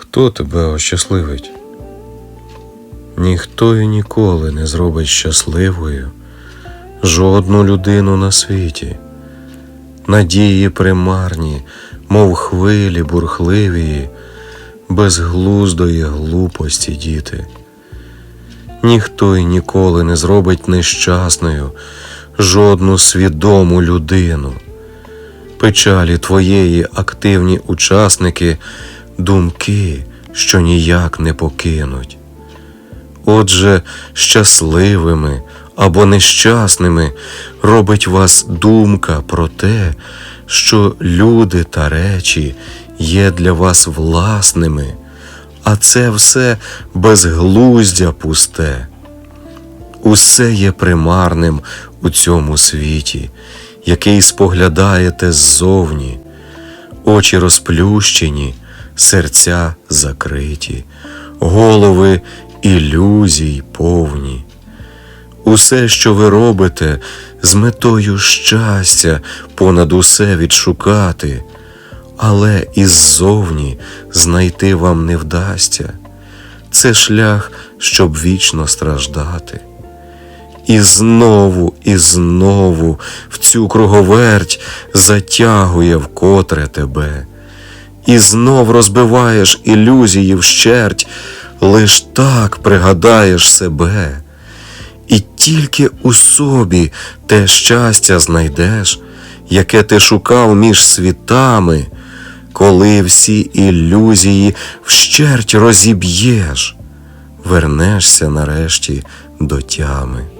Хто тебе ощасливить? Ніхто і ніколи не зробить щасливою жодну людину на світі. Надії примарні, мов хвилі бурхливії, безглуздої глупості діти. Ніхто й ніколи не зробить нещасною жодну свідому людину. Печалі твоєї активні учасники, думки, що ніяк не покинуть. Отже, щасливими або нещасними робить вас думка про те, що люди та речі є для вас власними, а це все безглуздя пусте. Усе є примарним у цьому світі, який споглядаєте ззовні, очі розплющені, серця закриті, голови ілюзій повні. Усе, що ви робите, з метою щастя понад усе відшукати, але іззовні знайти вам не вдасться. Це шлях, щоб вічно страждати. І знову, і знову в цю круговерть затягує вкотре тебе, і знов розбиваєш ілюзії вщерть, лиш так пригадаєш себе, і тільки у собі те щастя знайдеш, яке ти шукав між світами, коли всі ілюзії вщерть розіб'єш, вернешся нарешті до тями.